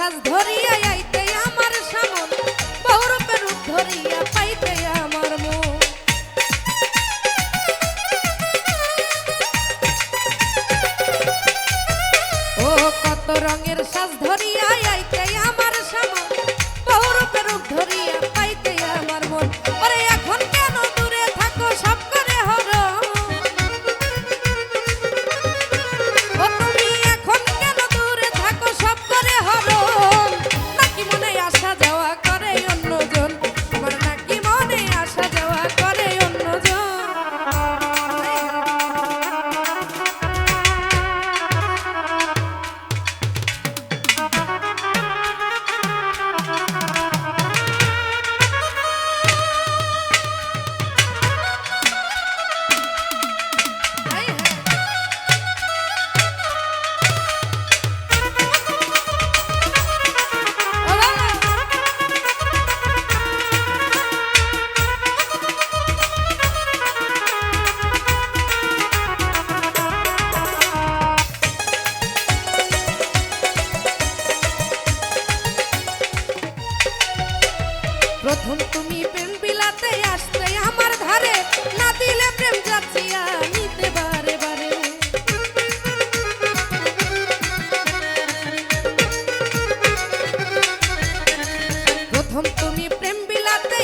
সাজ ধরিয়া আইতে আমার সামন বহুরূপে ধরিয়া পাইতে আমার মন। কত রঙের সাজ ধরিয়া আইতে এখন তুমি প্রেম বিলাতে আসতে আমার ধারে না দিলে প্রেম যাচ্ছিয়া নিতে বারে বারে প্রথম তুমি প্রেম বিলাতে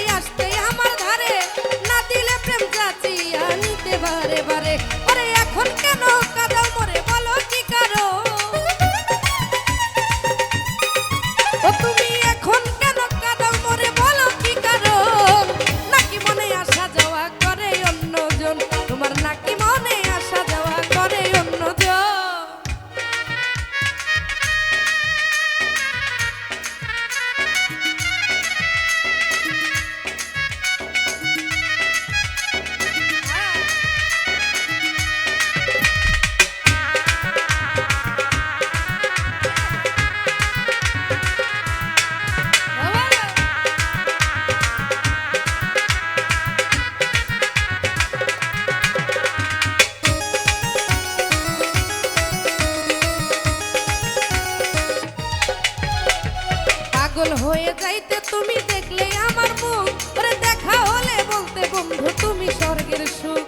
পাগল হয়ে যাইতে তুমি দেখলে আমার মুখ। ওরে দেখা হলে বলতে, বন্ধু, তুমি স্বর্গের সুখ।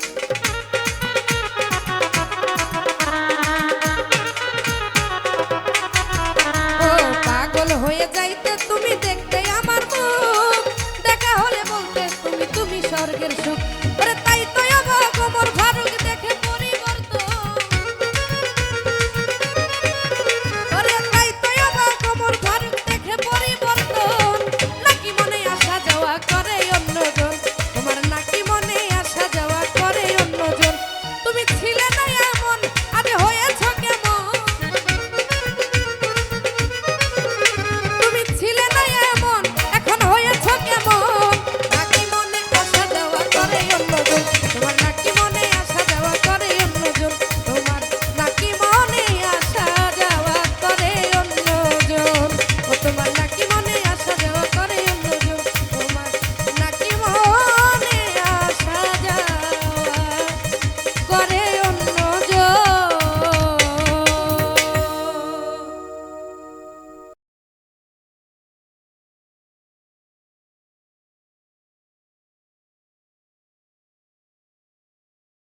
হয়ে যাইতে তুমি